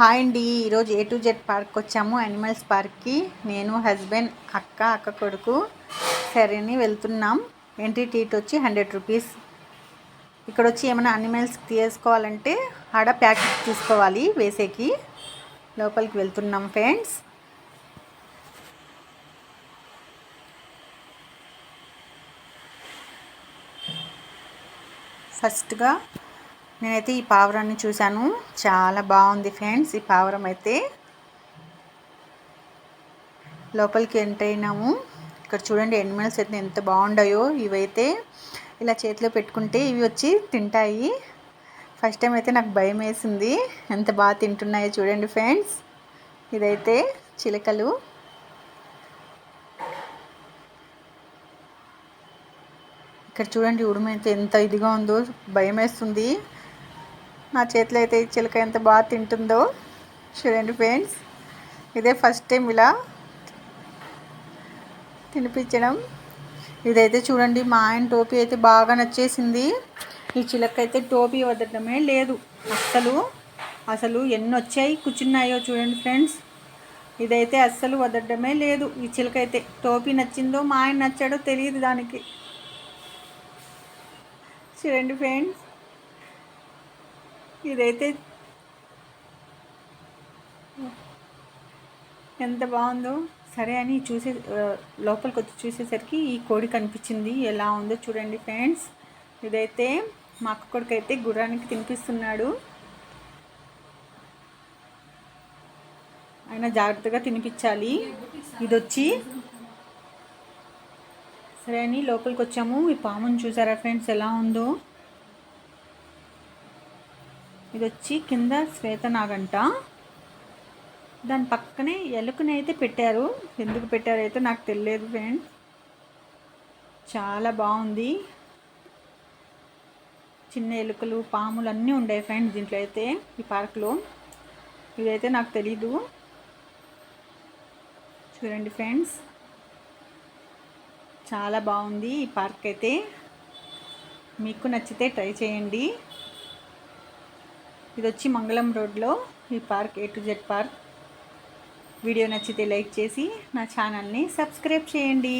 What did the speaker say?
Hi అండి. ఈరోజు A to Z park వచ్చాము. యానిమల్స్ పార్క్కి నేను హస్బెండ్ అక్క అక్క కొడుకు సరేని వెళ్తున్నాం. ఎంట్రీ టీట్ వచ్చి హండ్రెడ్ రూపీస్ ఇక్కడ వచ్చి ఏమైనా అనిమల్స్ తీసుకోవాలంటే ఆడ ప్యాకెట్ తీసుకోవాలి వేసేకి. లోపలికి వెళ్తున్నాం ఫ్రెండ్స్ ఫస్ట్గా నేనైతే ఈ పావురాన్ని చూశాను. చాలా బాగుంది ఫ్రెండ్స్ ఈ పావురం అయితే. లోపలికి ఎంటర్ అయినాము. ఇక్కడ చూడండి ఎనిమల్స్ అయితే ఎంత బాగుండాయో ఇవైతే. ఇలా చేతిలో పెట్టుకుంటే ఇవి వచ్చి తింటాయి. ఫస్ట్ టైం అయితే నాకు భయం వేసింది. ఎంత బాగా తింటున్నాయో చూడండి ఫ్రెండ్స్. ఇదైతే చిలకలు. ఇక్కడ చూడండి ఉడుమైతే ఎంత ఇదిగా ఉందో భయం వేస్తుంది. నా చేతిలో అయితే చిలక ఎంత బాగా తింటుందో చూడండి ఫ్రెండ్స్. ఇదే ఫస్ట్ టైం ఇలా తినిపించడం. ఇదైతే చూడండి మా ఆయన టోపీ అయితే బాగా నచ్చేసింది. ఈ చిలక అయితే టోపీ వదలడమే లేదు. అస్సలు అసలు ఎన్ని వచ్చాయి కూర్చున్నాయో చూడండి ఫ్రెండ్స్. ఇదైతే అస్సలు వదలడమే లేదు. ఈ చిలక అయితే టోపీ నచ్చిందో మా ఆయన నచ్చాడో తెలియదు దానికి. చూడండి ఫ్రెండ్స్. ఇదైతే ఎంత బాగుందో సరే అని చూసే లోపలికి వచ్చి చూసేసరికి ఈ కోడి కనిపించింది. ఎలా ఉందో చూడండి ఫ్రెండ్స్. ఇదైతే మా అక్క కొడుకు అయితే గుర్రానికి తినిపిస్తున్నాడు. ఆయన జాగ్రత్తగా తినిపించాలి. ఇది వచ్చి సరే అని లోపలికి వచ్చాము ఈ పాముని చూసారా ఫ్రెండ్స్? ఎలా ఉందో? ఇది వచ్చి కింద శ్వేతనాగంట. దాని పక్కనే ఎలుకని అయితే పెట్టారు. ఎందుకు పెట్టారు అయితే నాకు తెలియదు ఫ్రెండ్స్. చాలా బాగుంది. చిన్న ఎలుకలు పాములు అన్నీ ఉండే ఫ్రెండ్స్ దీంట్లో అయితే ఈ పార్క్లో. ఇదైతే నాకు తెలీదు. చూడండి ఫ్రెండ్స్. చాలా బాగుంది ఈ పార్క్ అయితే. మీకు నచ్చితే ట్రై చేయండి. ఇది వచ్చి మంగళం రోడ్లో ఈ park A to Z park. Video నచ్చితే లైక్ చేసి నా ఛానల్ని సబ్స్క్రైబ్ చేయండి.